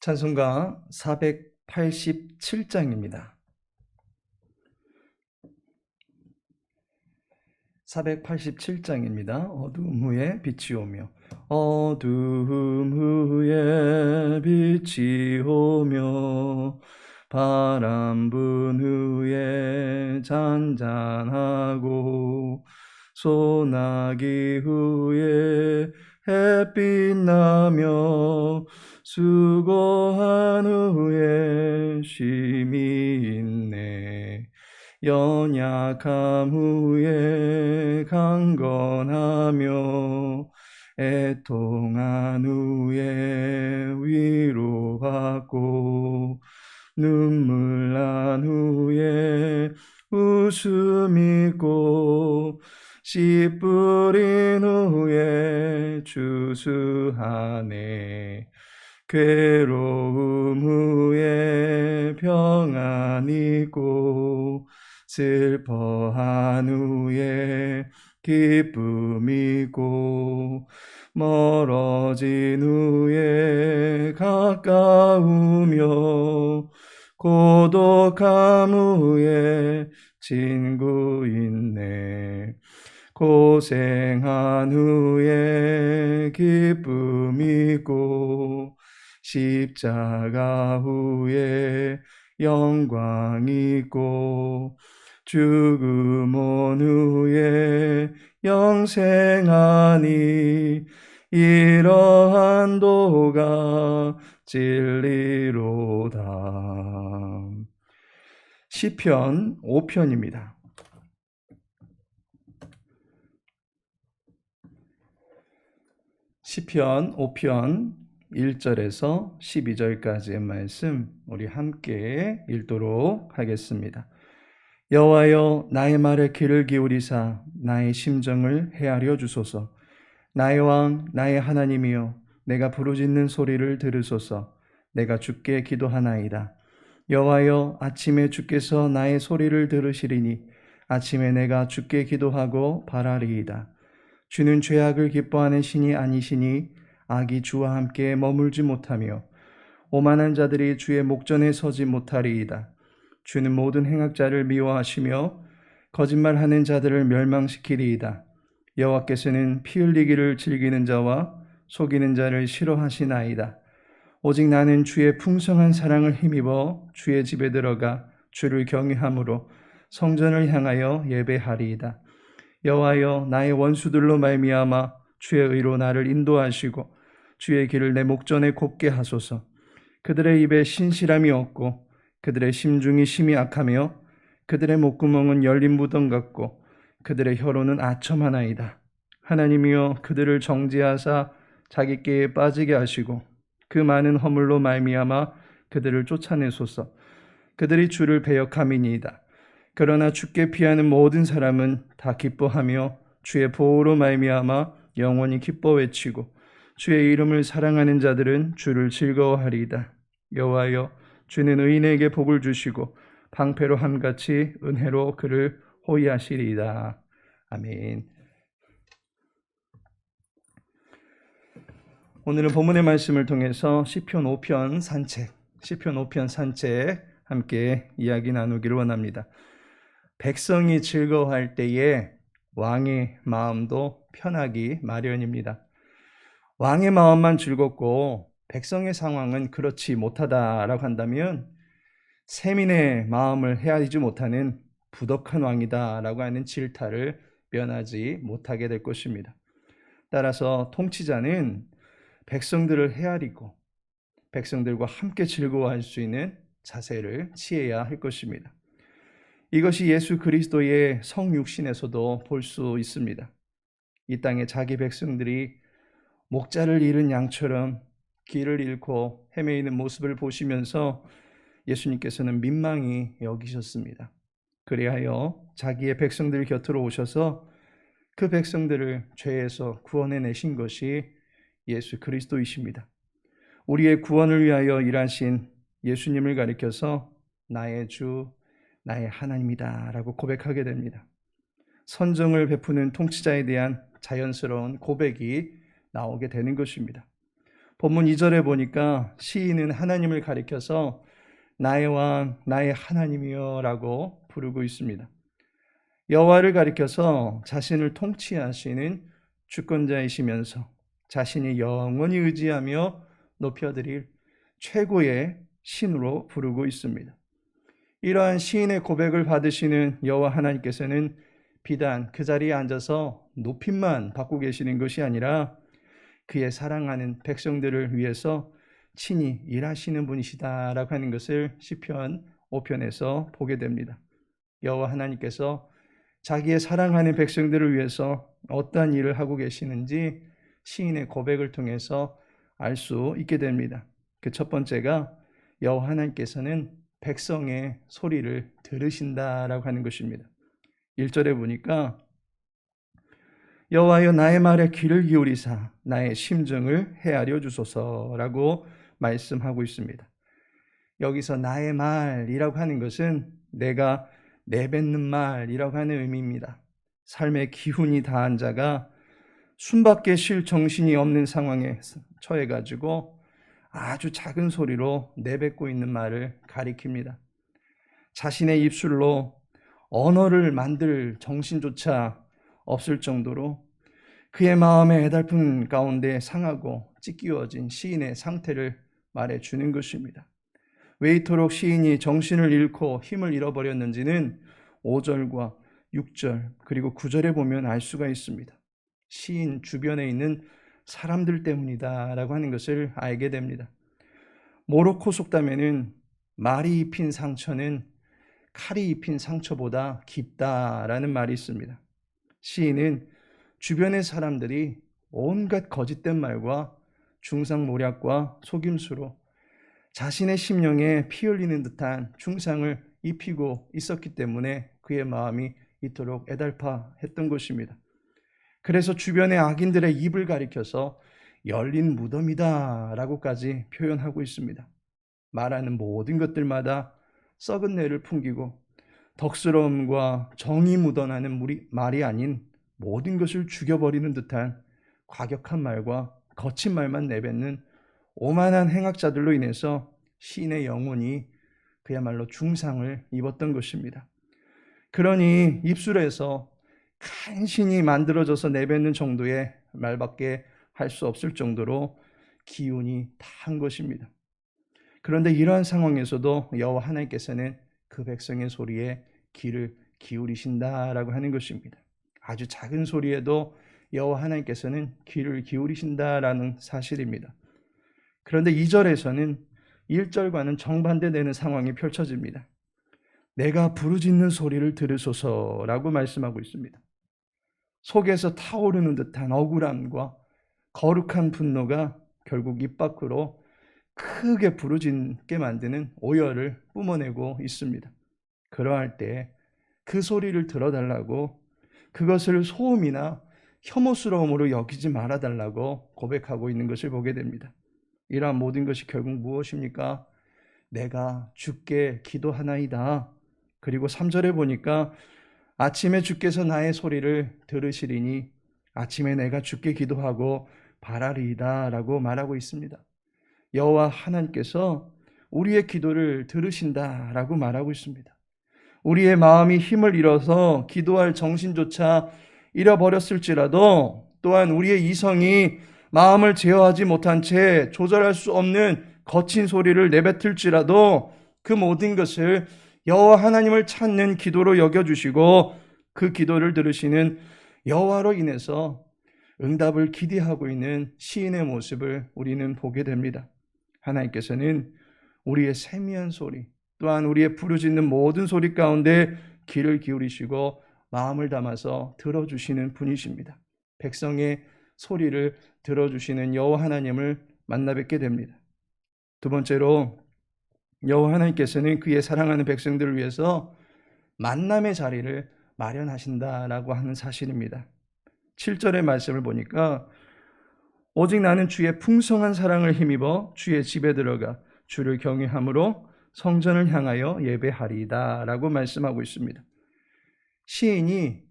찬송가 487장입니다. 487장입니다. 어두움 후에 빛이 오며 어두움 후에 빛이 오며 바람 분 후에 잔잔하고 소나기 후에 햇빛 나며 수고한 후에 쉼이 있네. 연약함 후에 강건하며 애통한 후에 위로받고 눈물 난 후에 웃음 있고 씨 뿌린 후에 주수하네 괴로움 후에 평안 있고 슬퍼한 후에 기쁨 있고 멀어진 후에 가까우며 고독함 후에 친구 있네 고생한 후에 기쁨 있고 십자가 후에 영광 있고 죽음 온 후에 영생하니 이러한 도가 진리로다. 시편 5편입니다. 시편 5편 1절에서 12절까지의 말씀 우리 함께 읽도록 하겠습니다. 여호와여 나의 말에 귀를 기울이사 나의 심정을 헤아려 주소서. 나의 왕 나의 하나님이여 내가 부르짖는 소리를 들으소서. 내가 주께 기도하나이다. 여호와여 아침에 주께서 나의 소리를 들으시리니 아침에 내가 주께 기도하고 바라리이다. 주는 죄악을 기뻐하는 신이 아니시니 악이 주와 함께 머물지 못하며 오만한 자들이 주의 목전에 서지 못하리이다. 주는 모든 행악자를 미워하시며 거짓말하는 자들을 멸망시키리이다. 여호와께서는 피 흘리기를 즐기는 자와 속이는 자를 싫어하시나이다. 오직 나는 주의 풍성한 사랑을 힘입어 주의 집에 들어가 주를 경외함으로 성전을 향하여 예배하리이다. 여호와여 나의 원수들로 말미암아 주의 의로 나를 인도하시고 주의 길을 내 목전에 곱게 하소서. 그들의 입에 신실함이 없고 그들의 심중이 심히 악하며 그들의 목구멍은 열린 무덤 같고 그들의 혀로는 아첨 하나이다. 하나님이여 그들을 정지하사 자기 께에 빠지게 하시고 그 많은 허물로 말미암아 그들을 쫓아내소서. 그들이 주를 배역함이니이다. 그러나 주께 피하는 모든 사람은 다 기뻐하며 주의 보호로 말미암아 영원히 기뻐 외치고 주의 이름을 사랑하는 자들은 주를 즐거워하리이다. 여호와여 주는 의인에게 복을 주시고 방패로 함같이 은혜로 그를 호위하시리이다. 아멘. 오늘은 본문의 말씀을 통해서 시편 5편 산책, 시편 5편 산책 함께 이야기 나누기를 원합니다. 백성이 즐거워할 때에 왕의 마음도 편하기 마련입니다. 왕의 마음만 즐겁고 백성의 상황은 그렇지 못하다라고 한다면 세민의 마음을 헤아리지 못하는 부덕한 왕이다라고 하는 질타를 면하지 못하게 될 것입니다. 따라서 통치자는 백성들을 헤아리고 백성들과 함께 즐거워할 수 있는 자세를 취해야 할 것입니다. 이것이 예수 그리스도의 성육신에서도 볼 수 있습니다. 이 땅에 자기 백성들이 목자를 잃은 양처럼 길을 잃고 헤매이는 모습을 보시면서 예수님께서는 민망히 여기셨습니다. 그리하여 자기의 백성들 곁으로 오셔서 그 백성들을 죄에서 구원해 내신 것이 예수 그리스도이십니다. 우리의 구원을 위하여 일하신 예수님을 가리켜서 나의 주, 나의 하나님이다 라고 고백하게 됩니다. 선정을 베푸는 통치자에 대한 자연스러운 고백이 나오게 되는 것입니다. 본문 2절에 보니까 시인은 하나님을 가리켜서 나의 왕, 나의 하나님이여라고 부르고 있습니다. 여호와를 가리켜서 자신을 통치하시는 주권자이시면서 자신이 영원히 의지하며 높여드릴 최고의 신으로 부르고 있습니다. 이러한 시인의 고백을 받으시는 여호와 하나님께서는 비단 그 자리에 앉아서 높임만 받고 계시는 것이 아니라 그의 사랑하는 백성들을 위해서 친히 일하시는 분이시다라고 하는 것을 시편 5편에서 보게 됩니다. 여호와 하나님께서 자기의 사랑하는 백성들을 위해서 어떠한 일을 하고 계시는지 시인의 고백을 통해서 알 수 있게 됩니다. 그 첫 번째가 여호와 하나님께서는 백성의 소리를 들으신다라고 하는 것입니다. 1절에 보니까 여호와여 나의 말에 귀를 기울이사 나의 심정을 헤아려 주소서라고 말씀하고 있습니다. 여기서 나의 말이라고 하는 것은 내가 내뱉는 말이라고 하는 의미입니다. 삶의 기훈이 다한 자가 숨밖에 쉴 정신이 없는 상황에 처해 가지고 아주 작은 소리로 내뱉고 있는 말을 가리킵니다. 자신의 입술로 언어를 만들 정신조차 없을 정도로 그의 마음의 애달픈 가운데 상하고 찢기워진 시인의 상태를 말해 주는 것입니다. 왜 이토록 시인이 정신을 잃고 힘을 잃어버렸는지는 5절과 6절 그리고 9절에 보면 알 수가 있습니다. 시인 주변에 있는 사람들 때문이다라고 하는 것을 알게 됩니다. 모로코 속담에는 말이 입힌 상처는 칼이 입힌 상처보다 깊다라는 말이 있습니다. 시인은 주변의 사람들이 온갖 거짓된 말과 중상모략과 속임수로 자신의 심령에 피 흘리는 듯한 중상을 입히고 있었기 때문에 그의 마음이 이토록 애달파했던 것입니다. 그래서 주변의 악인들의 입을 가리켜서 열린 무덤이다 라고까지 표현하고 있습니다. 말하는 모든 것들마다 썩은 내를 풍기고 덕스러움과 정이 묻어나는 말이 아닌 모든 것을 죽여버리는 듯한 과격한 말과 거친 말만 내뱉는 오만한 행악자들로 인해서 시인의 영혼이 그야말로 중상을 입었던 것입니다. 그러니 입술에서 간신히 만들어져서 내뱉는 정도의 말밖에 할 수 없을 정도로 기운이 다한 것입니다. 그런데 이러한 상황에서도 여호와 하나님께서는 그 백성의 소리에 귀를 기울이신다라고 하는 것입니다. 아주 작은 소리에도 여호와 하나님께서는 귀를 기울이신다라는 사실입니다. 그런데 2절에서는 1절과는 정반대되는 상황이 펼쳐집니다. 내가 부르짖는 소리를 들으소서라고 말씀하고 있습니다. 속에서 타오르는 듯한 억울함과 거룩한 분노가 결국 입 밖으로 크게 부르짖게 만드는 오열을 뿜어내고 있습니다. 그러할 때 그 소리를 들어달라고 그것을 소음이나 혐오스러움으로 여기지 말아달라고 고백하고 있는 것을 보게 됩니다. 이러한 모든 것이 결국 무엇입니까? 내가 주께 기도하나이다. 그리고 3절에 보니까 아침에 주께서 나의 소리를 들으시리니 아침에 내가 주께 기도하고 바라리이다라고 말하고 있습니다. 여호와 하나님께서 우리의 기도를 들으신다라고 말하고 있습니다. 우리의 마음이 힘을 잃어서 기도할 정신조차 잃어버렸을지라도 또한 우리의 이성이 마음을 제어하지 못한 채 조절할 수 없는 거친 소리를 내뱉을지라도 그 모든 것을 여호와 하나님을 찾는 기도로 여겨 주시고 그 기도를 들으시는 여호와로 인해서 응답을 기대하고 있는 시인의 모습을 우리는 보게 됩니다. 하나님께서는 우리의 세미한 소리, 또한 우리의 부르짖는 모든 소리 가운데 귀를 기울이시고 마음을 담아서 들어주시는 분이십니다. 백성의 소리를 들어주시는 여호와 하나님을 만나 뵙게 됩니다. 두 번째로 여호와 하나님께서는 그의 사랑하는 백성들을 위해서 만남의 자리를 마련하신다라고 하는 사실입니다. 7절의 말씀을 보니까 오직 나는 주의 풍성한 사랑을 힘입어 주의 집에 들어가 주를 경외함으로 성전을 향하여 예배하리다라고 말씀하고 있습니다. 시인이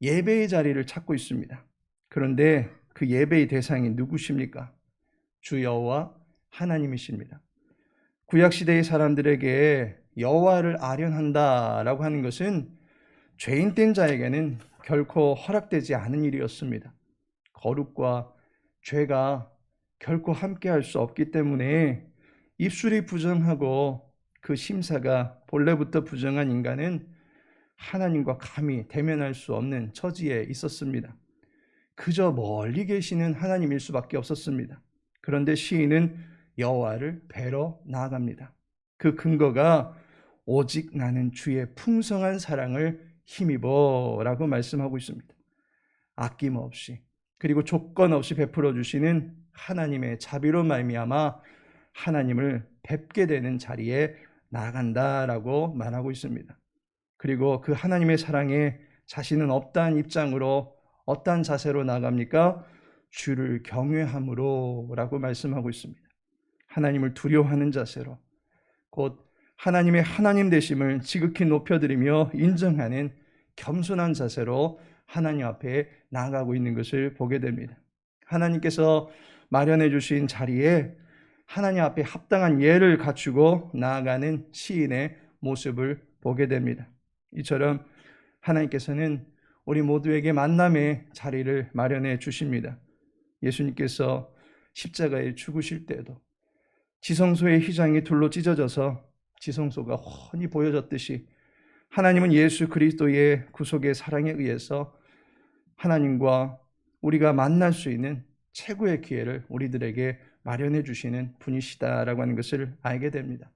예배의 자리를 찾고 있습니다. 그런데 그 예배의 대상이 누구십니까? 주 여호와 하나님이십니다. 구약 시대의 사람들에게 여호와를 아련한다라고 하는 것은 죄인된 자에게는 결코 허락되지 않은 일이었습니다. 거룩과 죄가 결코 함께할 수 없기 때문에 입술이 부정하고 그 심사가 본래부터 부정한 인간은 하나님과 감히 대면할 수 없는 처지에 있었습니다. 그저 멀리 계시는 하나님일 수밖에 없었습니다. 그런데 시인은 여호와를 뵈러 나아갑니다. 그 근거가 오직 나는 주의 풍성한 사랑을 힘입어라고 말씀하고 있습니다. 아낌없이 그리고 조건 없이 베풀어 주시는 하나님의 자비로 말미암아 하나님을 뵙게 되는 자리에 나간다라고 말하고 있습니다. 그리고 그 하나님의 사랑에 자신은 없다는 입장으로 어떠한 자세로 나갑니까? 주를 경외함으로라고 말씀하고 있습니다. 하나님을 두려워하는 자세로 곧 하나님의 하나님 되심을 지극히 높여드리며 인정하는 겸손한 자세로 하나님 앞에 나아가고 있는 것을 보게 됩니다. 하나님께서 마련해 주신 자리에 하나님 앞에 합당한 예를 갖추고 나아가는 시인의 모습을 보게 됩니다. 이처럼 하나님께서는 우리 모두에게 만남의 자리를 마련해 주십니다. 예수님께서 십자가에 죽으실 때도 지성소의 휘장이 둘로 찢어져서 지성소가 훤히 보여졌듯이 하나님은 예수 그리스도의 구속의 사랑에 의해서 하나님과 우리가 만날 수 있는 최고의 기회를 우리들에게 마련해 주시는 분이시다라고 하는 것을 알게 됩니다.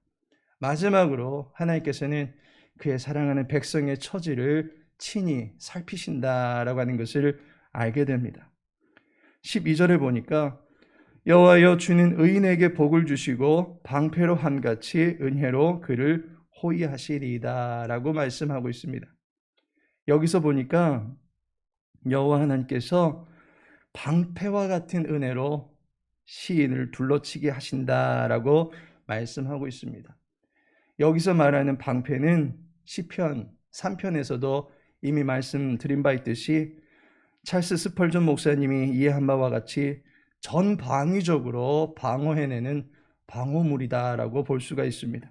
마지막으로 하나님께서는 그의 사랑하는 백성의 처지를 친히 살피신다라고 하는 것을 알게 됩니다. 12절에 보니까 여호와여 주는 의인에게 복을 주시고 방패로 함같이 은혜로 그를 호위하시리이다라고 말씀하고 있습니다. 여기서 보니까 여호와 하나님께서 방패와 같은 은혜로 시인을 둘러치게 하신다라고 말씀하고 있습니다. 여기서 말하는 방패는 시편 3편에서도 이미 말씀드린 바 있듯이 찰스 스펄전 목사님이 이해한 바와 같이 전방위적으로 방어해내는 방어물이다라고 볼 수가 있습니다.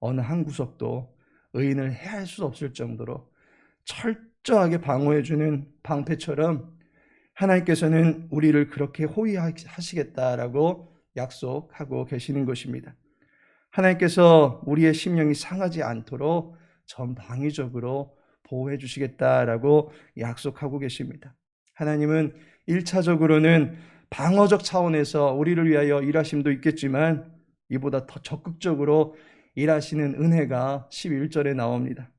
어느 한 구석도 의인을 해할 수 없을 정도로 철저하게 방어해주는 방패처럼 하나님께서는 우리를 그렇게 호위하시겠다라고 약속하고 계시는 것입니다. 하나님께서 우리의 심령이 상하지 않도록 전방위적으로 보호해 주시겠다라고 약속하고 계십니다. 하나님은 1차적으로는 방어적 차원에서 우리를 위하여 일하심도 있겠지만 이보다 더 적극적으로 일하시는 은혜가 11절에 나옵니다.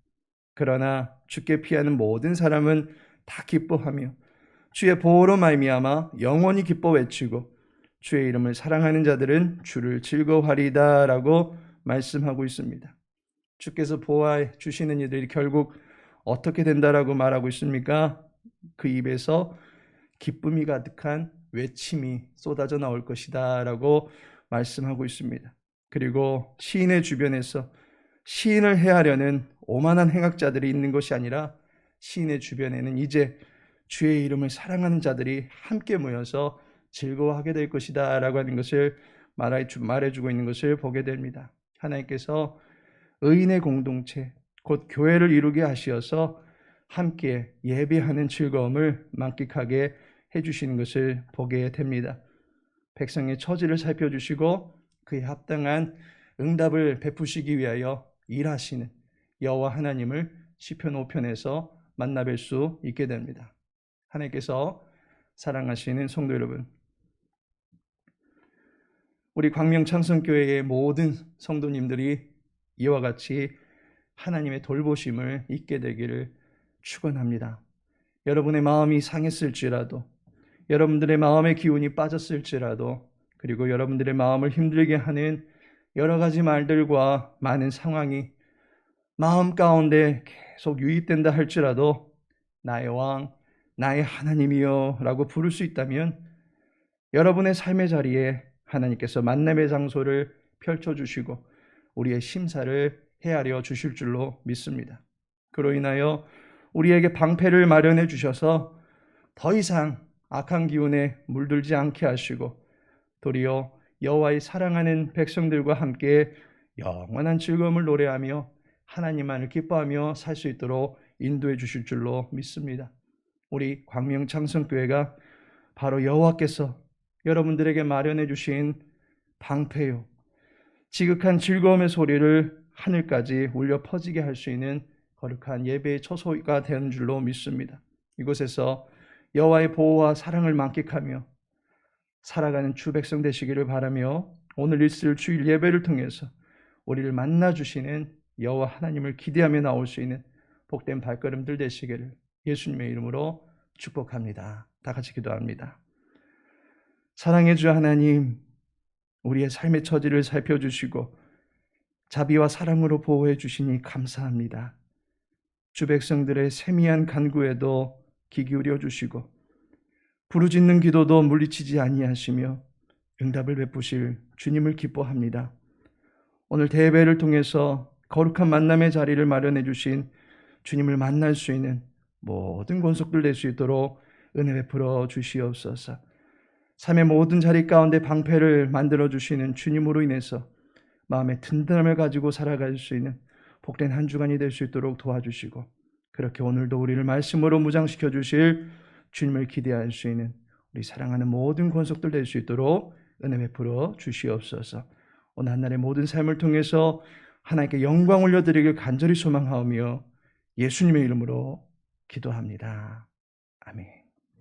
그러나 주께 피하는 모든 사람은 다 기뻐하며 주의 보호로 말미암아 영원히 기뻐 외치고 주의 이름을 사랑하는 자들은 주를 즐거워하리다라고 말씀하고 있습니다. 주께서 보호해 주시는 이들이 결국 어떻게 된다라고 말하고 있습니까? 그 입에서 기쁨이 가득한 외침이 쏟아져 나올 것이다라고 말씀하고 있습니다. 그리고 시인의 주변에서 시인을 해하려는 오만한 행악자들이 있는 것이 아니라 시인의 주변에는 이제 주의 이름을 사랑하는 자들이 함께 모여서 즐거워하게 될 것이다 라고 하는 것을 말해주고 있는 것을 보게 됩니다. 하나님께서 의인의 공동체, 곧 교회를 이루게 하시어서 함께 예배하는 즐거움을 만끽하게 해주시는 것을 보게 됩니다. 백성의 처지를 살펴주시고 그에 합당한 응답을 베푸시기 위하여 일하시는 여호와 하나님을 시편 5편에서 만나뵐 수 있게 됩니다. 하나님께서 사랑하시는 성도 여러분, 우리 광명 창성교회의 모든 성도님들이 이와 같이 하나님의 돌보심을 잊게 되기를 축원합니다. 여러분의 마음이 상했을지라도 여러분들의 마음의 기운이 빠졌을지라도 그리고 여러분들의 마음을 힘들게 하는 여러 가지 말들과 많은 상황이 마음 가운데 계속 유입된다 할지라도 나의 왕, 나의 하나님이여 라고 부를 수 있다면 여러분의 삶의 자리에 하나님께서 만남의 장소를 펼쳐주시고 우리의 심사를 헤아려 주실 줄로 믿습니다. 그로 인하여 우리에게 방패를 마련해 주셔서 더 이상 악한 기운에 물들지 않게 하시고 도리어 여호와의 사랑하는 백성들과 함께 영원한 즐거움을 노래하며 하나님만을 기뻐하며 살 수 있도록 인도해 주실 줄로 믿습니다. 우리 광명창성교회가 바로 여호와께서 여러분들에게 마련해 주신 방패요. 지극한 즐거움의 소리를 하늘까지 울려 퍼지게 할 수 있는 거룩한 예배의 처소가 되는 줄로 믿습니다. 이곳에서 여호와의 보호와 사랑을 만끽하며 살아가는 주 백성 되시기를 바라며 오늘 있을 주일 예배를 통해서 우리를 만나 주시는 여호와 하나님을 기대하며 나올 수 있는 복된 발걸음들 되시기를 예수님의 이름으로 축복합니다. 다 같이 기도합니다. 사랑해 주 하나님, 우리의 삶의 처지를 살펴주시고 자비와 사랑으로 보호해 주시니 감사합니다. 주 백성들의 세미한 간구에도 귀 기울여 주시고 부르짖는 기도도 물리치지 아니하시며 응답을 베푸실 주님을 기뻐합니다. 오늘 대회를 통해서 거룩한 만남의 자리를 마련해 주신 주님을 만날 수 있는 모든 권속들 될수 있도록 은혜 베풀어 주시옵소서. 삶의 모든 자리 가운데 방패를 만들어 주시는 주님으로 인해서 마음의 든든함을 가지고 살아갈 수 있는 복된 한 주간이 될 수 있도록 도와주시고 그렇게 오늘도 우리를 말씀으로 무장시켜 주실 주님을 기대할 수 있는 우리 사랑하는 모든 권속들 될 수 있도록 은혜 베풀어 주시옵소서. 오늘 한날의 모든 삶을 통해서 하나님께 영광 올려드리길 간절히 소망하오며 예수님의 이름으로 기도합니다. 아멘.